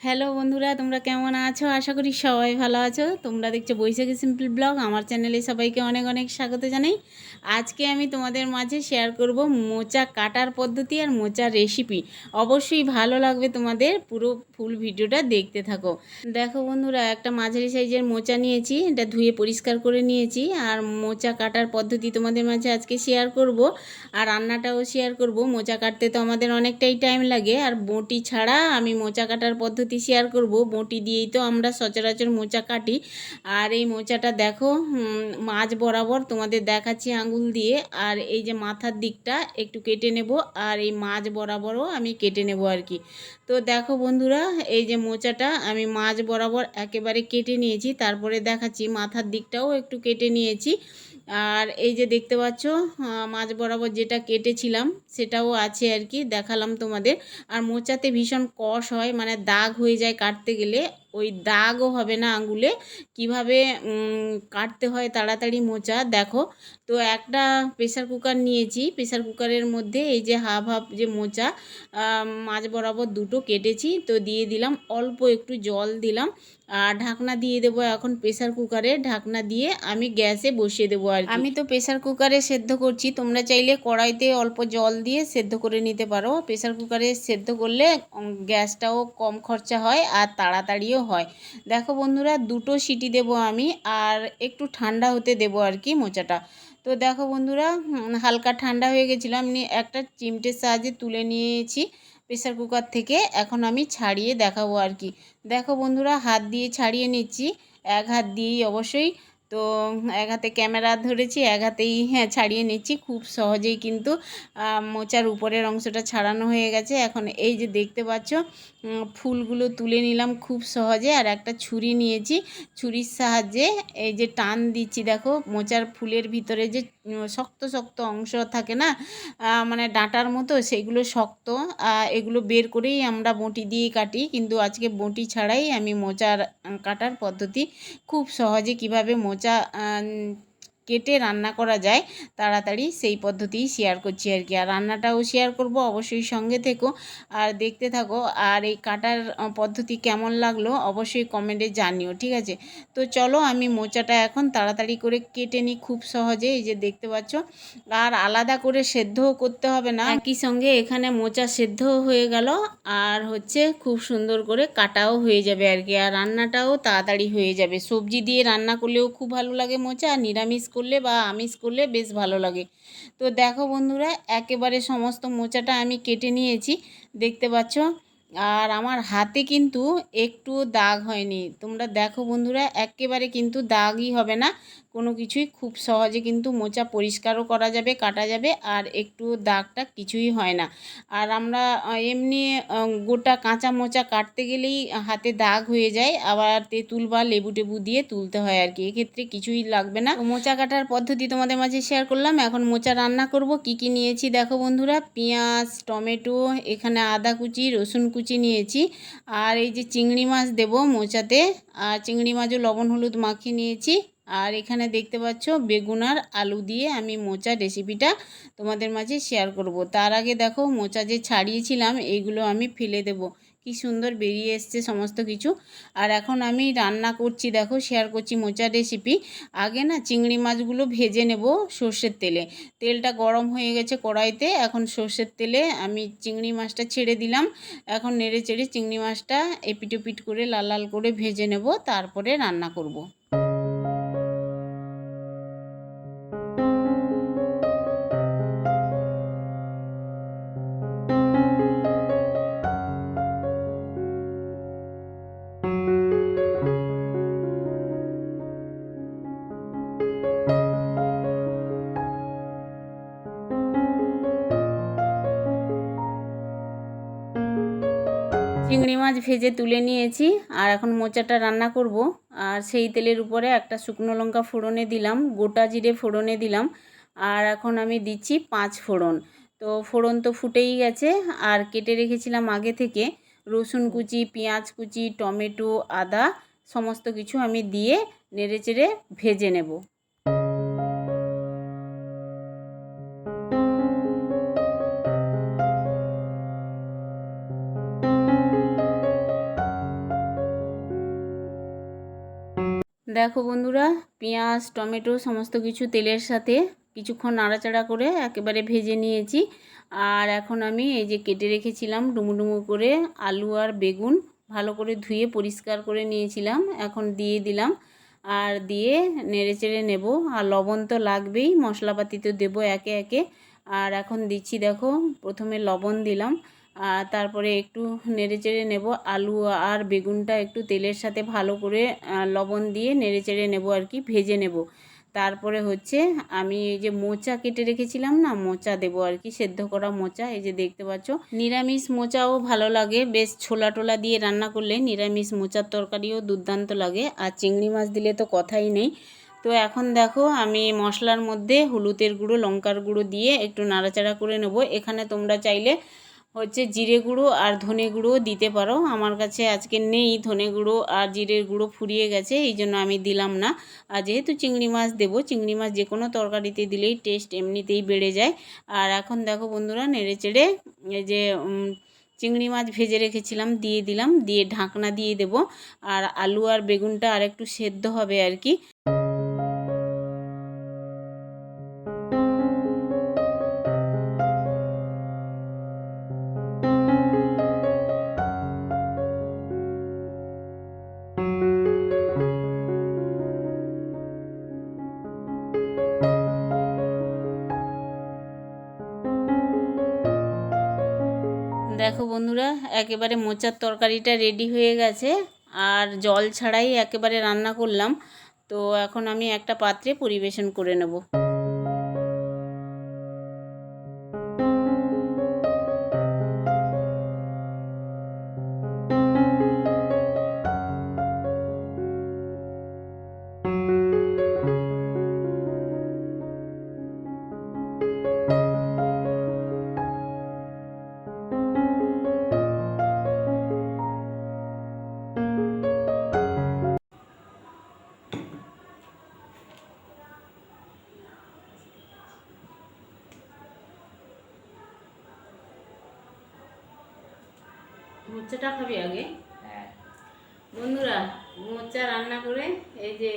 Hello বন্ধুরা, তোমরা কেমন আছো? আশা করি সবাই ভালো আছো। তোমরা দেখছ বৈশাখী সিম্পল ব্লগ। আমার চ্যানেলে সবাইকে অনেক অনেক স্বাগত জানাই। আজকে আমি তোমাদের মাঝে শেয়ার করব মোচা কাটার পদ্ধতি আর মোচার রেসিপি অবশ্যই ভালো লাগবে তোমাদের পুরো ফুল ভিডিওটা দেখতে থাকো। দেখো বন্ধুরা, একটা মাঝারি সাইজের মোচা নিয়েছি, এটা ধুয়ে পরিষ্কার করে নিয়েছি। আর মোচা কাটার পদ্ধতি তোমাদের মাঝে আজকে শেয়ার করব। আর রান্নাটাও শেয়ার করব। মোচা কাটতে তো আমাদের অনেকটাই টাইম লাগে। আর বটি ছাড়া আমি মোচা কাটার পদ্ধতি শেয়ার করব। বটি দিয়েই তো আমরা সচরাচর মোচা কাটি। আর এই মোচাটা দেখো মাছ বরাবর তোমাদের দেখাচ্ছি আঙুল দিয়ে। আর এই যে মাথার দিকটা একটু কেটে নেব। আর এই মাছ বরাবরও আমি কেটে নেব আর কি। তো দেখো বন্ধুরা, এই যে মোচাটা আমি মাছ বরাবর একেবারে কেটে নিয়েছি। তারপরে দেখাচ্ছি মাথার দিকটাও একটু কেটে নিয়েছি। আর এই যে দেখতে পাচ্ছ মাছ বরাবর যেটা কেটেছিলাম, সেটাও আছে আর কি, দেখালাম তোমাদের। আর মোচাতে ভীষণ কষ হয় মানে দাগ হয়ে যায় কাটতে গেলে। ওই দাগও হবে না আঙুলে। কীভাবে কাটতে হয় তাড়াতাড়ি মোচা, দেখো। তো একটা প্রেসার কুকার নিয়েছি। প্রেসার কুকারের মধ্যে এই যে হাফ হাফ যে মোচা মাছ বরাবর দুটো কেটেছি। তো দিয়ে দিলাম, অল্প একটু জল দিলাম। আর ঢাকনা দিয়ে দেবো এখন প্রেসার কুকারে ঢাকনা দিয়ে আমি গ্যাসে বসিয়ে দেবো আর আমি তো প্রেসার কুকারে সেদ্ধ করছি। তোমরা চাইলে কড়াইতে অল্প জল দিয়ে সেদ্ধ করে নিতে পারো। প্রেশার কুকারে সেদ্ধ করলে গ্যাসটাও কম খরচা হয় আর তাড়াতাড়িও হয়। দেখো বন্ধুরা, দুটো সিটি দেব আমি আর একটু ঠান্ডা হতে দেব আর কি মোচাটা। তো দেখো বন্ধুরা হালকা ঠান্ডা হয়ে গেছিল। আমি একটা চিমটের সাহায্যে তুলে নিয়েছি প্রেসার কুকার থেকে। এখন আমি ছাড়িয়ে দেখাবো আর কি। দেখো বন্ধুরা, হাত দিয়ে ছাড়িয়ে নিচ্ছি। এক হাত দিয়েই অবশ্যই। তো, এক হাতে ক্যামেরা ধরেছি, এক হাতেই হ্যাঁ ছাড়িয়ে নিচ্ছি। খুব সহজেই কিন্তু মোচার উপরের অংশটা ছাড়ানো হয়ে গেছে। এখন এই যে দেখতে পাচ্ছ ফুলগুলো তুলে নিলাম খুব সহজে, আর একটা ছুরি নিয়েছি। ছুরির সাহায্যে এই যে টান দিচ্ছি, দেখো, মোচার ফুলের ভিতরে যে শক্ত শক্ত অংশ থাকে না মানে ডাঁটার মতো, সেগুলো শক্ত এগুলো বের করেই আমরা বঁটি দিয়ে কাটি। কিন্তু আজকে বঁটি ছাড়াই আমি মোচার কাটার পদ্ধতি খুব সহজে কীভাবে মোচা কেটে রান্না করা যায়, তাড়াতাড়ি সেই পদ্ধতিই শেয়ার করছি আর কি আর রান্নাটাও শেয়ার করব, অবশ্যই সঙ্গে থেকো। আর দেখতে থাকো, আর এই কাটার পদ্ধতি কেমন লাগল, অবশ্যই কমেন্টে জানিও, ঠিক আছে? তো চলো, আমি মোচাটা এখন তাড়াতাড়ি করে কেটে নিই খুব সহজে, এই যে দেখতে পাচ্ছ। আর আলাদা করে সেদ্ধও করতে হবে না। একই সঙ্গে এখানে মোচা সেদ্ধ হয়ে গেল, আর হচ্ছে খুব সুন্দর করে কাটাও হয়ে যাবে আর কি আর রান্নাটাও তাড়াতাড়ি হয়ে যাবে। সবজি দিয়ে রান্না করলেও খুব ভালো লাগে মোচা আর নিরামিষ করলে বা আমিষ করলে বেশ ভালো লাগে। তো দেখো বন্ধুরা, একেবারে সমস্ত মোচাটা আমি কেটে নিয়েছি, দেখতে পাচ্ছ? আর আমার হাতে কিন্তু একটু দাগ হয়নি। তোমরা দেখো বন্ধুরা, একেবারে কিন্তু দাগই হবে না। কোনো কিছুই খুব সহজে কিন্তু মোচা পরিষ্কারও করা যাবে, কাটা যাবে আর একটু দাগটা কিছুই হয় না। আর আমরা এমনি গোটা কাঁচা মোচা কাটতে গেলেই হাতে দাগ হয়ে যায়, আবার তেঁতুল বা লেবু টেবু দিয়ে তুলতে হয় আর কি। এক্ষেত্রে কিছুই লাগবে না। মোচা কাটার পদ্ধতি তোমাদের মাঝে শেয়ার করলাম। এখন মোচা রান্না করব। কি কি নিয়েছি দেখো বন্ধুরা? পেঁয়াজ, টমেটো, এখানে আদা কুচি, রসুন কুচি নিয়েছি। আর এই যে চিংড়ি মাছ দেবো মোচাতে। আর চিংড়ি মাছও লবণ হলুদ মাখিয়ে নিয়েছি। আর এখানে দেখতে পাচ্ছ বেগুন আর আলু দিয়ে আমি মোচা রেসিপিটা তোমাদের মাঝে শেয়ার করব। তার আগে দেখো মোচা যে ছাড়িয়েছিলাম, এইগুলো আমি ফেলে দেব। কি সুন্দর বেরিয়ে এসছে সমস্ত কিছু। আর এখন আমি রান্না করছি, দেখো শেয়ার করছি মোচার রেসিপি। আগে না চিংড়ি মাছগুলো ভেজে নেব সর্ষের তেলে। তেলটা গরম হয়ে গেছে কড়াইতে, এখন সর্ষের তেলে আমি চিংড়ি মাছটা ছেড়ে দিলাম। এখন নেড়ে চেড়ে চিংড়ি মাছটা এপিটোপিট করে লাল লাল করে ভেজে নেব, তারপরে রান্না করব। চিংড়ি মাছ ভেজে তুলে নিয়েছি, আর এখন মোচাটা রান্না করব। আর সেই তেলের উপরে একটা শুকনো লঙ্কা ফোড়নে দিলাম, গোটা জিরে ফোড়নে দিলাম, আর এখন আমি দিচ্ছি পাঁচ ফোড়ন। তো ফোড়ন তো ফুটেই গেছে, আর কেটে রেখেছিলাম আগে থেকে। রসুন কুচি, পেঁয়াজ কুচি, টমেটো, আদা, সমস্ত কিছু আমি দিয়ে নেড়ে চেড়ে ভেজে নেব। দেখো বন্ধুরা, পেঁয়াজ, টমেটো সমস্ত কিছু তেলের সাথে কিছুক্ষণ নাড়াচাড়া করে একেবারে ভেজে নিয়েছি। আর এখন আমি এই যে কেটে রেখেছিলাম ডুমু ডুমু করে আলু আর বেগুন ভালো করে ধুয়ে পরিষ্কার করে নিয়েছিলাম, এখন দিয়ে দিলাম। আর দিয়ে নেড়ে চেড়ে নেব, আর লবণ তো লাগবেই, মশলাপাতি তো দেবো একে একে। আর এখন দিচ্ছি দেখো, প্রথমে লবণ দিলাম। তারপরে একটু নেড়ে চেড়ে নেব। আলু আর বেগুনটা একটু তেলের সাথে ভালো করে লবণ দিয়ে নেড়ে চেড়ে নেব আর কি, ভেজে নেব। তারপরে হচ্ছে আমি এই যে মোচা কেটে রেখেছিলাম না, মোচা দেবো আর কি, সেদ্ধ করা মোচা, এই যে দেখতে পাচ্ছ। নিরামিষ মোচাও ভালো লাগে, বেশ ছোলা টোলা দিয়ে রান্না করলে নিরামিষ মোচার তরকারিও দুর্দান্ত লাগে, আর চিংড়ি মাছ দিলে তো কথাই নেই। তো এখন দেখো আমি মশলার মধ্যে হলুদের গুঁড়ো, লঙ্কার গুঁড়ো দিয়ে একটু নাড়াচাড়া করে নেব। এখানে তোমরা চাইলে হচ্ছে জিরে গুঁড়ো আর ধনে গুঁড়ো দিতে পারো। আমার কাছে আজকে নেই ধনে গুঁড়ো আর জিরের গুঁড়ো ফুরিয়ে গেছে, এই জন্য আমি দিলাম না। আর যেহেতু চিংড়ি মাছ দেবো, চিংড়ি মাছ যে কোনো তরকারিতে দিলেই টেস্ট এমনিতেই বেড়ে যায়। আর এখন দেখো বন্ধুরা, নেড়ে চেড়ে এই যে চিংড়ি মাছ ভেজে রেখেছিলাম, দিয়ে দিলাম, দিয়ে ঢাকনা দিয়ে দেব। আর আলু আর বেগুনটা আর একটু সেদ্ধ হবে আর কি। দেখো বন্ধুরা, একেবারে মোচার তরকারিটা রেডি হয়ে গেছে। আর জল ছাড়াই একেবারে রান্না করলাম। তো এখন আমি একটা পাত্রে পরিবেশন করে নেব। মোচাটা খাবি আগে। হ্যাঁ। বন্ধুরা মোচা রান্না করে এই যে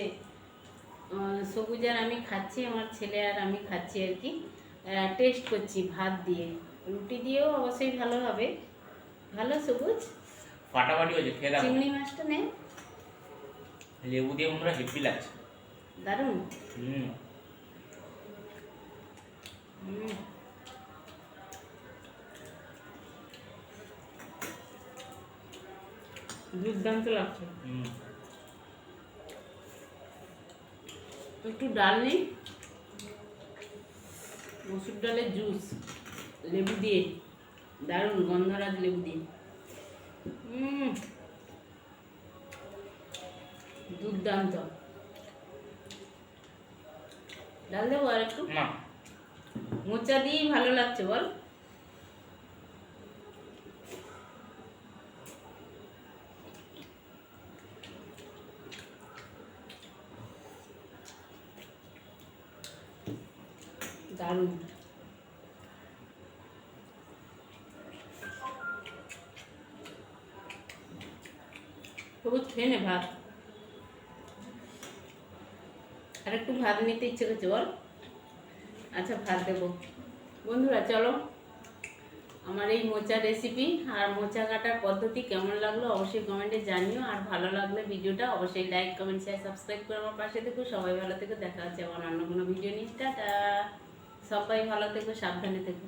সবুজ আর আমি খাচ্ছি আমার ছেলে আর আমি খাচ্ছি আর কি। টেস্ট করছি ভাত দিয়ে। রুটি দিয়েও অবশ্যই ভালো হবে। ভালো সবুজ? ফাটাফাটি হয়েছে খেয়ে চিংড়ি মাছটা নে। লেবু দিয়ে বন্ধুরা হেভি লাগছে। দারুণ। হুম। হুম। দুর্দান্ত লাগছে। একটু ডাল নেই? মসুর ডালের জুস লেবু দিয়ে। দারুণ গন্ধরাজ লেবু দিয়ে। দুর্দান্ত। ডাল দেবো আর একটু? মোচা দিয়েই ভালো লাগছে বল দারুণ তবু খেয়ে নে ভাত। আর একটু ভাত নিতে ইচ্ছে করছে বল। আচ্ছা ভাত দেবো। বন্ধুরা, চলো। আমার এই মোচা রেসিপি আর মোচা কাটার পদ্ধতি কেমন লাগল অবশ্যই কমেন্টে জানিও। আর ভালো লাগলে ভিডিওটা অবশ্যই লাইক কমেন্ট শেয়ার সাবস্ক্রাইব করে আমার পাশে থেকো। সবাই ভালো থেকো। দেখা হচ্ছে আমার অন্য কোনো ভিডিও নিয়ে। সবাই ভালো থেকো, সাবধানে থেকো।